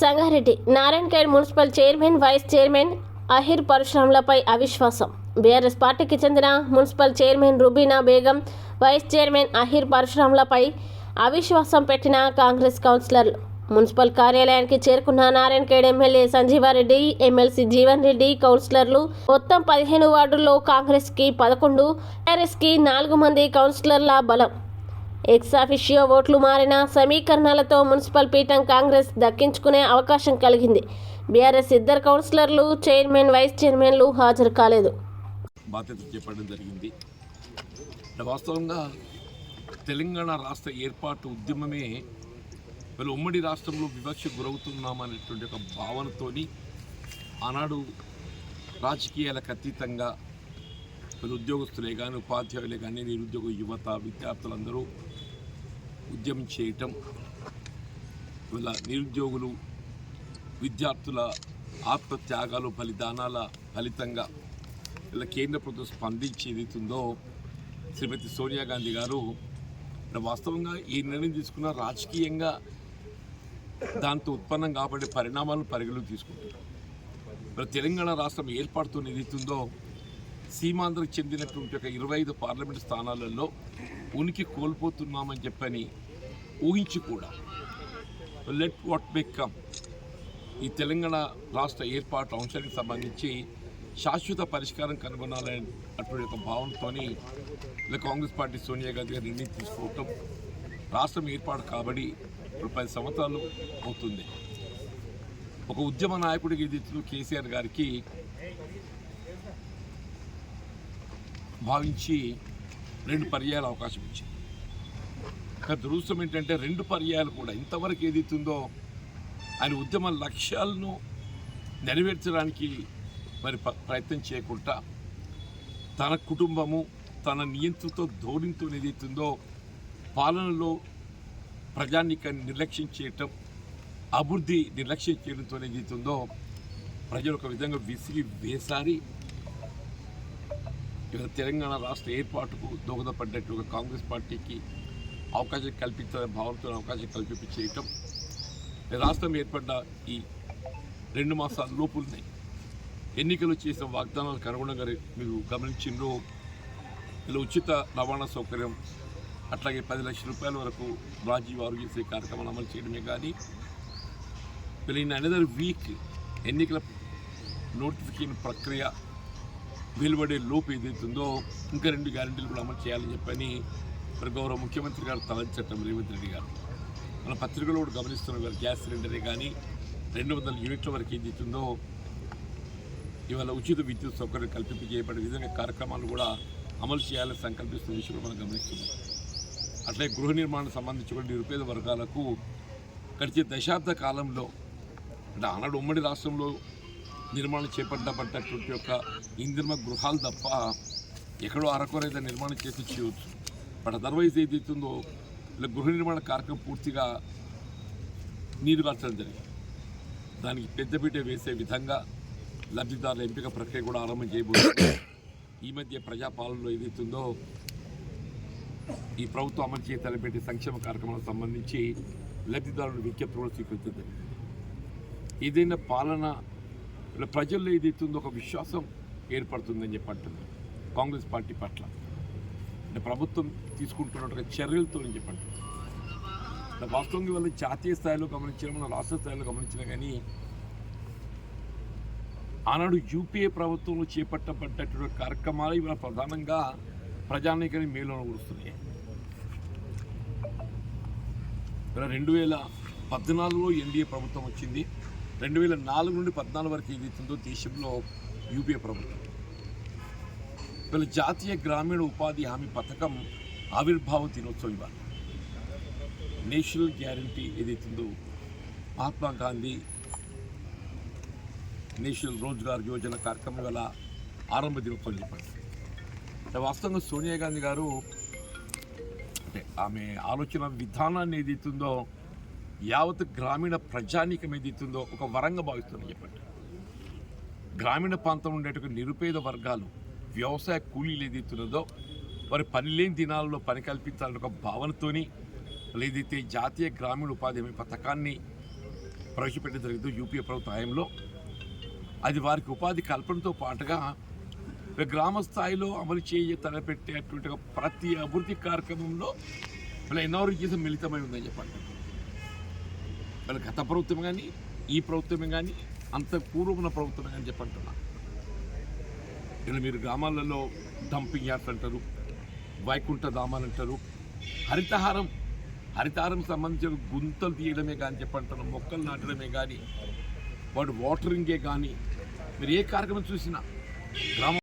Sangareddy Narayankhed municipal chairman vice chairman Ahir పరశురాములపై అవిశ్వాసం. BRS పార్టీకి చెందిన municipal chairman Rubina Begum vice chairman Ahir పరశురాములపై అవిశ్వాసం పెట్టిన కాంగ్రెస్ కౌన్సిలర్లు. మున్సిపల్ కార్యాలయానికి చేరుకున్న నారాయణఖేడ్ ఎమ్మెల్యే సంజీవారెడ్డి ఎమ్మెల్సీ జీవన్ రెడ్డి కౌన్సిలర్లు మొత్తం పదిహేను వార్డుల్లో కాంగ్రెస్కి పదకొండు టీఆర్ఎస్కి నాలుగు మంది కౌన్సిలర్ల బలం. ఎక్సాఫిషియో ఓట్లు మారిన సమీకరణాలతో మున్సిపల్ పీఠం కాంగ్రెస్ దక్కించుకునే అవకాశం కలిగింది. బీఆర్ఎస్ ఇద్దరు కౌన్సిలర్లు చైర్మన్ వైస్ చైర్మన్లు హాజరు కాలేదు. బాధ్యత చేపట్టడం జరిగింది. వాస్తవంగా తెలంగాణ రాష్ట్ర ఏర్పాటు ఉద్యమమే వీళ్ళు ఉమ్మడి రాష్ట్రంలో వివక్ష గురవుతున్నామనేటువంటి ఒక భావనతోని ఆనాడు రాజకీయాలకు అతీతంగా వీళ్ళు ఉద్యోగస్తులే కానీ ఉపాధ్యాయులే కానీ నిరుద్యోగ యువత విద్యార్థులందరూ ఉద్యమం చేయటం ఇలా నిరుద్యోగులు విద్యార్థుల ఆత్మత్యాగాలు బలిదానాల ఫలితంగా ఇలా కేంద్ర ప్రభుత్వం స్పందించి ఏదైతుందో శ్రీమతి సోనియా గాంధీ గారు వాస్తవంగా ఈ నిర్ణయం తీసుకున్న రాజకీయంగా దాంతో ఉత్పన్నం కాబడే పరిణామాలను పరిగణలోకి తీసుకుంటున్నారు. మరి తెలంగాణ రాష్ట్రం ఏర్పాటుతో ఏదైతుందో సీమాంధ్రకు చెందినటువంటి ఒక ఇరవై ఐదు పార్లమెంటు స్థానాలలో ఉనికి కోల్పోతున్నామని చెప్పని ఊహించి కూడా లెట్ వాట్ మే కమ్ ఈ తెలంగాణ రాష్ట్ర ఏర్పాటు అంశానికి సంబంధించి శాశ్వత పరిష్కారం కనుగొనాలని అటువంటి ఒక భావనతోని ఇలా కాంగ్రెస్ పార్టీ సోనియా గాంధీ గారు నిర్ణయం తీసుకోవటం రాష్ట్రం ఏర్పాటు కాబడి ఇప్పుడు పది సంవత్సరాలు అవుతుంది. ఒక ఉద్యమ నాయకుడికి ఎదుగుతూ కేసీఆర్ గారికి భావించి రెండు పర్యాయాల అవకాశం ఇచ్చింది. కానీ దురదృష్టం ఏంటంటే రెండు పర్యాయాలు కూడా ఇంతవరకు ఏదైతుందో ఆయన ఉద్యమ లక్ష్యాలను నెరవేర్చడానికి మరి ప్రయత్నం చేయకుండా తన కుటుంబము తన నియంత్రణతో ధోరణితో ఏదైతుందో పాలనలో ప్రజానికాన్ని నిర్లక్ష్యం చేయటం అభివృద్ధి నిర్లక్ష్యం చేయడంతో ఏదైతుందో ప్రజలు ఒక విధంగా విసిగి వేసారి ఇవాళ తెలంగాణ రాష్ట్ర ఏర్పాటుకు దోహదపడ్డట్టు కాంగ్రెస్ పార్టీకి అవకాశం కల్పించే భావంతో అవకాశం కల్పించేయటం రాష్ట్రం ఏర్పడ్డ ఈ రెండు మాసాల లోపుల్ని ఎన్నికలు చేసిన వాగ్దానాలకు అనుగుణంగా మీరు గమనించిండ్రు? ఇలా ఉచిత రవాణా సౌకర్యం అట్లాగే పది లక్షల రూపాయల వరకు రాజీవ్ ఆరోగ్యశ్రీ కార్యక్రమాలు అమలు చేయడమే కానీ వీళ్ళ ఇన్ అనదర్ వీక్ ఎన్నికల నోటిఫికేషన్ ప్రక్రియ వెలువడే లోపు ఏదైతుందో ఇంకా రెండు గ్యారంటీలు కూడా అమలు చేయాలని చెప్పని మరి గౌరవ ముఖ్యమంత్రి గారు తలంచటం రేవంత్ రెడ్డి గారు. మన పత్రికలో కూడా గమనిస్తున్నారు గ్యాస్ సిలిండరే కానీ రెండు వందల యూనిట్ల వరకు ఏదైతుందో ఇవాళ ఉచిత విద్యుత్ సౌకర్యం కల్పింపు చేయబడే విధంగా కార్యక్రమాలు కూడా అమలు చేయాలని సంకల్పిస్తున్న విషయం మనం గమనిస్తున్నాం. అట్లే గృహ నిర్మాణం సంబంధించి కూడా నిరుపేద వర్గాలకు గడిచే దశాబ్ద కాలంలో అంటే ఆనాడు ఉమ్మడి రాష్ట్రంలో నిర్మాణం చేపట్టబడ్డటువంటి యొక్క ఇందిరమ గృహాలు తప్ప ఎక్కడో అరకొరైతే నిర్మాణం చేసి చేయవచ్చు బట్ అదర్వైజ్ ఏదైతుందో ఇలా గృహ నిర్మాణ కార్యక్రమం పూర్తిగా నీరు కార్చడం జరిగింది. దానికి పెద్దపీట వేసే విధంగా లబ్ధిదారుల ఎంపిక ప్రక్రియ కూడా ఆరంభం చేయబోతుంది. ఈ మధ్య ప్రజాపాలనలో ఏదైతుందో ఈ ప్రభుత్వం అమలు చేయ తలపెట్టే సంక్షేమ కార్యక్రమాలకు సంబంధించి లబ్ధిదారుల విజ్ఞప్తి కూడా స్వీకరించింది ఏదైనా పాలన ఇలా ప్రజల్లో ఏదైతుందో ఒక విశ్వాసం ఏర్పడుతుందని చెప్పి అంటున్నారు కాంగ్రెస్ పార్టీ పట్ల. అంటే ప్రభుత్వం తీసుకుంటున్నట్టుగా చర్యలతో అని చెప్పండి వాస్తవంగా వాళ్ళు జాతీయ స్థాయిలో గమనించిన మన రాష్ట్ర స్థాయిలో గమనించిన కానీ ఆనాడు యూపీఏ ప్రభుత్వంలో చేపట్టబడ్డటువంటి కార్యక్రమాలు ఇవాళ ప్రధానంగా ప్రజానీకాన్ని మేలును కూరుస్తున్నాయి ఇలా రెండు వేల పద్నాలుగులో ఎన్డీఏ ప్రభుత్వం వచ్చింది. రెండు వేల నాలుగు నుండి పద్నాలుగు వరకు ఏదైతుందో దేశంలో యూపీఏ ప్రభుత్వం. వీళ్ళ జాతీయ గ్రామీణ ఉపాధి హామీ పథకం ఆవిర్భావ దినోత్సవం ఇవాళ. నేషనల్ గ్యారంటీ ఏదైతుందో మహాత్మా గాంధీ నేషనల్ రోజ్గార్ యోజన కార్యక్రమం గల ఆరంభ దినోత్సవం చెప్పండి వాస్తవంగా సోనియా గాంధీ గారు అంటే ఆమె ఆలోచన విధానాన్ని ఏదైతుందో యావత్ గ్రామీణ ప్రజానీకం ఏదైతుందో ఒక వరంగా భావిస్తుందని చెప్పండి. గ్రామీణ ప్రాంతం ఉండేటువంటి నిరుపేద వర్గాలు వ్యవసాయ కూలీలు ఏదైతున్నదో వారి పని లేని దినాలలో పని కల్పించాలని ఒక భావనతోని లేదైతే జాతీయ గ్రామీణ ఉపాధి హామీ పథకాన్ని ప్రవేశపెట్టడం జరిగింది యూపీఏ ప్రభుత్వ హయాంలో. అది వారికి ఉపాధి కల్పనతో పాటుగా గ్రామ స్థాయిలో అమలు చేయ తలపెట్టేటువంటి ప్రతి అభివృద్ధి కార్యక్రమంలో వీళ్ళ ఎన్నోరిజం మిళితమై ఉందని చెప్పండి. వీళ్ళ గత ప్రభుత్వం కానీ ఈ ప్రభుత్వమే కానీ అంత పూర్వమున ప్రభుత్వమే కానీ చెప్పంటున్నా. ఇలా మీరు గ్రామాలలో డంపింగ్ యార్డ్స్ అంటారు వైకుంఠ ధామాలు అంటారు హరితహారం హరితహారం సంబంధించిన గుంతలు తీయడమే కానీ చెప్పంటారు మొక్కలు నాటడమే కానీ వాడు వాటరింగే కానీ మీరు ఏ కార్యక్రమం చూసినా గ్రామ